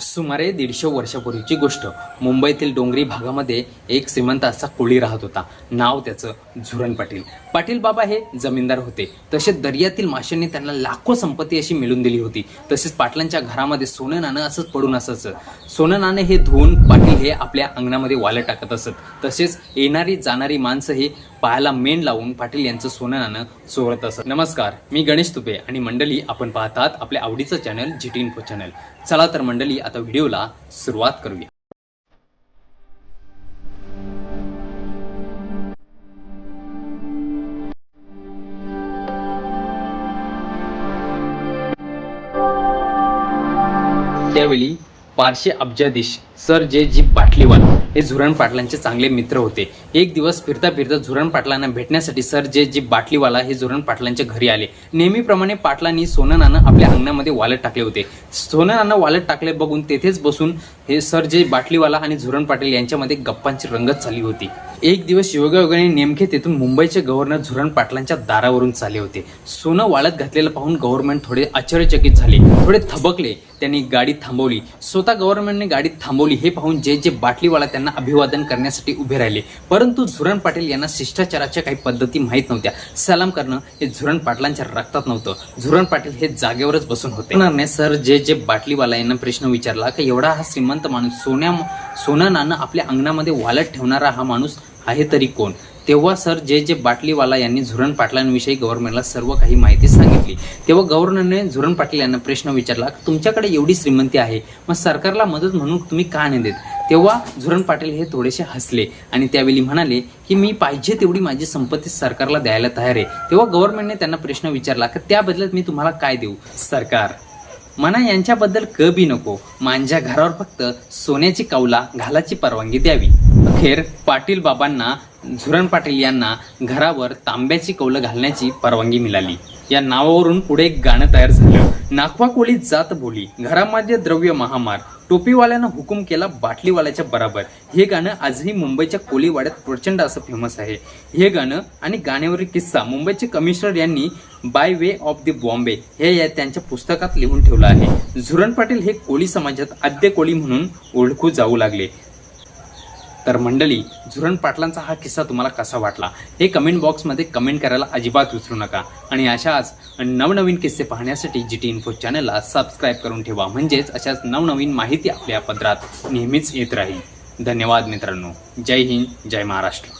सुमारे दीडशे वर्षापूर्वीची गोष्ट. मुंबईतील डोंगरी भागामध्ये एक श्रीमंत असा कोळी राहत होता. नाव त्याचं झुरण पाटील. पाटील बाबा हे जमीनदार होते. तसेच दर्यातील माशांनी त्यांना लाखो संपत्ती अशी मिळून दिली होती. तसेच पाटलांच्या घरामध्ये सोनं नाणं असंच पडून असायचं. सोनं नाणं हे धुवून पाटील हे आपल्या अंगणामध्ये वालं टाकत असत. तसेच येणारी जाणारी माणसं हे पायाला मेण लावून पाटील यांचं सोनं नाणं चोरत असत. नमस्कार मी गणेश तुपे आणि मंडळी आपण पाहतात आपल्या आवडीचं channel G T info channel. चला तर मंडळी आता व्हिडिओला सुरुवात करूया. त्यावेळी पारशी अब्जाधीश सर जे जी पाटलीवाल हे झुरण पाटलांचे चांगले मित्र होते. एक दिवस फिरता फिरता झुरण पाटलांना भेटण्यासाठी सर जे जी बाटलीवाला हे झुरण पाटलांच्या घरी आले. नेहमीप्रमाणे पाटलांनी सोनं आपल्या अंगणामध्ये वालत टाकले होते. सोननानं नाणं वालत टाकले बघून तेथेच बसून हे सर जे बाटलीवाला आणि झुरण पाटील यांच्यामध्ये गप्पांची रंगत चालली होती. एक दिवस योगायोगाने नेमके तेथून मुंबईचे गव्हर्नर झुरण पाटलांच्या दारावरून चालले होते. सोनं वाळत घातलेलं पाहून गव्हर्नमेंट थोडे आश्चर्यचकित झाले थोडे थबकले. त्यांनी गाडी थांबवली. स्वतः गव्हर्नमेंटने गाडी थांबवली हे पाहून जे जे बाटलीवाला त्यांना अभिवादन करण्यासाठी उभे राहिले. परंतु झुरण पाटील यांना शिष्टाचाराच्या काही पद्धती माहीत नव्हत्या. सलाम करणं हे झुरण पाटलांच्या रक्तात नव्हतं. झुरण पाटील हे जागेवरच बसून होते. गव्हर्नरने सर जे जे बाटलीवाला यांना प्रश्न विचारला की एवढा हा श्रीमंत माणूस सोन्या सोनं नाणं आपल्या अंगणामध्ये वालत ठेवणारा हा माणूस आहे तरी कोण? तेव्हा सर जे जे बाटलीवाला यांनी झुरण पाटलांविषयी गव्हर्नमेंटला सर्व काही माहिती सांगितली. तेव्हा गव्हर्नरने झुरण पाटील यांना प्रश्न विचारला तुमच्याकडे एवढी श्रीमंती आहे मग सरकारला मदत म्हणून तुम्ही का नाही देत? तेव्हा झुरण पाटील हे थोडेसे हसले आणि त्यावेळी म्हणाले की मी पाहिजे तेवढी माझी संपत्ती सरकारला द्यायला तयार आहे. तेव्हा गव्हर्नमेंटने त्यांना प्रश्न विचारला की त्या बदल्यात मी तुम्हाला काय देऊ? सरकार मना यांच्याबद्दल क बी नको माझ्या घरावर फक्त सोन्याची कौला घालाची परवानगी द्यावी. अखेर पाटील बाबांना झुरण पाटील यांना घरावर तांब्याची कौलं घालण्याची परवानगी मिळाली. या नावावरून पुढे एक गाणं तयार झालं. नाकवा कोळी जात बोली घरामध्ये द्रव्य महामार. टोपीवाल्यानं हुकूम केला बाटलीवाल्याच्या बराबर. हे गाणं आजही मुंबईच्या कोळीवाड्यात प्रचंड असं फेमस आहे. हे गाणं आणि गाण्यावरील किस्सा मुंबईचे कमिशनर यांनी by way of the Bombay हे या त्यांच्या पुस्तकात लिहून ठेवलं आहे. झुरण पाटील हे कोळी समाजात आद्य कोळी म्हणून ओळखू जाऊ लागले. तर मंडळी झुरण पाटलांचा हा किस्सा तुम्हाला कसा वाटला? हे कमेंट बॉक्समध्ये कमेंट करायला अजिबात विसरू नका. आणि अशाच नवनवीन किस्से पाहण्यासाठी जी टी इन्फो चॅनलला सबस्क्राईब करून ठेवा. म्हणजेच अशाच नवनवीन माहिती आपल्या पत्रात नेहमीच येत राहील. धन्यवाद मित्रांनो. जय हिंद जय महाराष्ट्र.